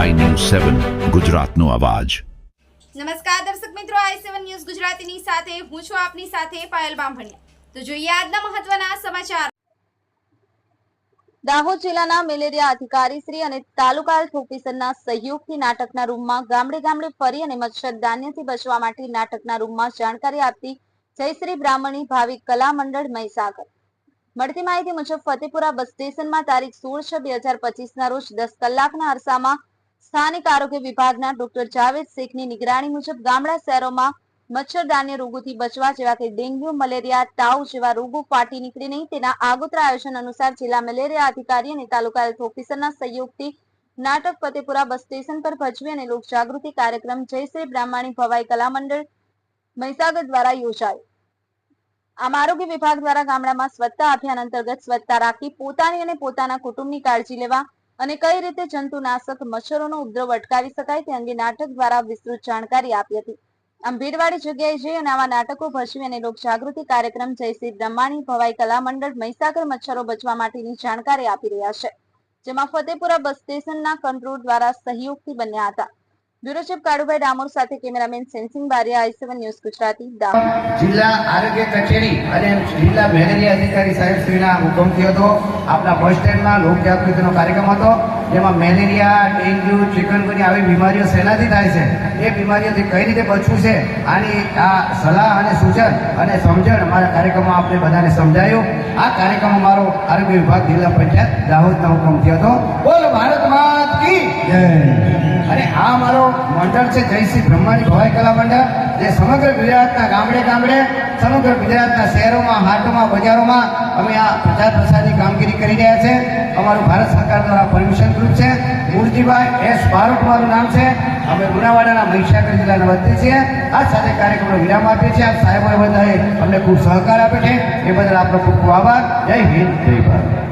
સેવન ગુજરાતનો અવાજ. નમસ્કાર દર્શક મિત્રો આઈ સેવન ન્યૂઝ ગુજરાતીની સાથે હું છું આપની સાથે પાયલ બામભણિયા. તો જોઈએ આજના મહત્વના સમાચાર. દાહોદ જિલ્લાના મેલેરિયા અધિકારી શ્રી અને તાલુકા હેલ્થ ઓફિસરના સહયોગથી નાટકના રૂમમાં ગામડે ગામડે ફરી અને મચ્છરદાન્યથી બચવા માટે નાટકના રૂમમાં જાણકારી આપતી જયશ્રી બ્રાહ્મણી ભાવિક કલા મંડળ મહીસાગર. મળતી માહિતી મુજબ ફતેપુરા બસ સ્ટેશનમાં તારીખ સોળ છ બે હજાર પચીસના રોજ દસ કલાકના અરસામાં સ્થાનિક આરોગ્ય વિભાગના ડોક્ટર જાવેદ શેખની નિગરાણી મુજબ ગામડા શહેરોમાં મચ્છરદાન્ય રોગોથી બચવા જેવા કે ડેન્ગ્યુ, મલેરિયા તાવ જેવા રોગો ફાટી નીકળે નહીં. તેના આગોતરા આયોજન અનુસાર જિલ્લા મલેરિયા અધિકારી અને તાલુકા હેલ્થ ઓફિસરના સહયોગથી નાટક ફતેપુરા બસ સ્ટેશન પર ભજવી અને લોક જાગૃતિ કાર્યક્રમ જયશ્રી બ્રાહ્મણી ભવાઈ કલા મંડળ મહીસાગર દ્વારા યોજાયો. આમ આરોગ્ય વિભાગ દ્વારા ગામડામાં સ્વચ્છતા અભિયાન અંતર્ગત સ્વચ્છતા રાખી પોતાની અને પોતાના કુટુંબની કાળજી લેવા અને કઈ રીતે જંતુનાશક મચ્છરોનો ઉપદ્રવ અટકાવી શકાય તે અંગે નાટક દ્વારા વિસ્તૃત જાણકારી આપી હતી. આમ ભીડવાળી જગ્યાએ જઈ અને આવા નાટકો ભજવી અને લોક જાગૃતિ કાર્યક્રમ જયશ્રી બ્રહ્માણી, ભવાઈ કલા મંડળ, મહીસાગર મચ્છરો બચવા માટેની જાણકારી આપી રહ્યા છે. જેમાં ફતેપુરા બસ સ્ટેશનના કંટ્રોલ દ્વારા સહયોગથી બન્યા હતા. બ્યુરો કાળુભાઈ ડામોર સાથે cameraman Sensing Bariya, I news Gujarati જિલ્લા આરોગ્ય કચેરી અને જિલ્લા મેલેરિયા અધિકારી સાહેબ શ્રીના હુકમથી હતો. આપણા બસ સ્ટેન્ડમાં લોક કાર્યક્રમ હતો, જેમાં મેલેરિયા, ડેન્ગ્યુ, ચિકનગુનિયા આવી બીમારીઓ શેનાથી થાય છે. એ બીમારીઓથી કઈ રીતે બચવું છે? આની આ સલાહ અને સૂચન અને સમજણ અમારા કાર્યક્રમમાં આપણે બધાને સમજાયું. આ કાર્યક્રમ અમારો આરોગ્ય વિભાગ જિલ્લા પંચાયત દાહોદના હુકમથી હતો. બોલ ભારત માત કી જય. આ અમારો મંડળ છે જયશ્રી બ્રહ્માની ભવાઈ કલા મંડળ, જે સમગ્ર ગુજરાતના ગામડે ગામડે, સમગ્ર ગુજરાતના શહેરોમાં, હાટમાં, બજારોમાં અમે આ પ્રચાર પ્રસારની કામગીરી કરી રહ્યા છે. અમારું ભારત સરકાર દ્વારા પરમિશન ગ્રુપ છે. મૂળજીભાઈ એસ બારોટ મારું નામ છે. અમે ગુનાવાડાના મહીસાગર જિલ્લાના વતની છીએ. આ સાથે કાર્યક્રમનો વિરામ આપીએ છીએ. આપ સાહેબોએ બધાએ અમને ખૂબ સહકાર આપ્યો છે. એ બદલ આપનો ખૂબ ખૂબ આભાર. જય હિન્દ, જય ભારત.